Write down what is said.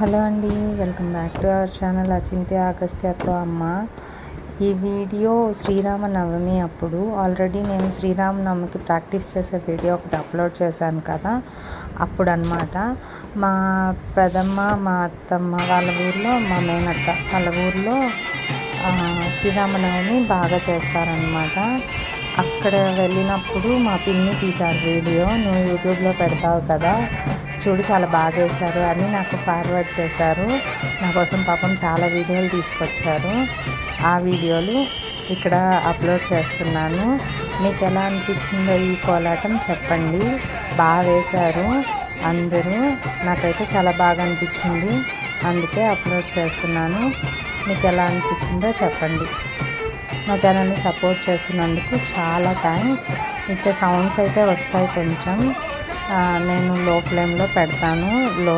Hello అండి welcome back to our channel Achintya అగస్త్యతో అమ్మ. ఈ వీడియో శ్రీరామనవమి అప్పుడు ఆల్రెడీ నేను శ్రీరామనవమికి ప్రాక్టీస్ చేసే వీడియో ఒకటి అప్లోడ్ చేశాను కదా అప్పుడు అనమాట మా పెదమ్మ మా అత్తమ్మ వాళ్ళ ఊర్లో మా మేనత్త వాళ్ళ ఊర్లో శ్రీరామనవమి బాగా చేస్తారనమాట అక్కడ వెళ్ళినప్పుడు మా పిన్ని తీశారు వీడియో నువ్వు యూట్యూబ్లో పెడతావు కదా చూడు చాలా బాగా వేశారు. అని నాకు ఫార్వర్డ్ చేశారు. నా కోసం పాపం చాలా వీడియోలు తీసుకొచ్చారు. ఆ వీడియోలు ఇక్కడ అప్లోడ్ చేస్తున్నాను. మీకు ఎలా అనిపించిందో ఈ కోలాటం చెప్పండి. బాగా వేశారు. అందరూ నాకైతే చాలా బాగా అనిపించింది. అందుకే అప్లోడ్ చేస్తున్నాను. మీకు ఎలా అనిపించిందో చెప్పండి. మా ఛానల్ని సపోర్ట్ చేస్తున్నందుకు చాలా థ్యాంక్స్ ఇంకా సౌండ్స్ అయితే వస్తాయి కొంచెం. నేను లో ఫ్లేమ్లో పెడతాను. లో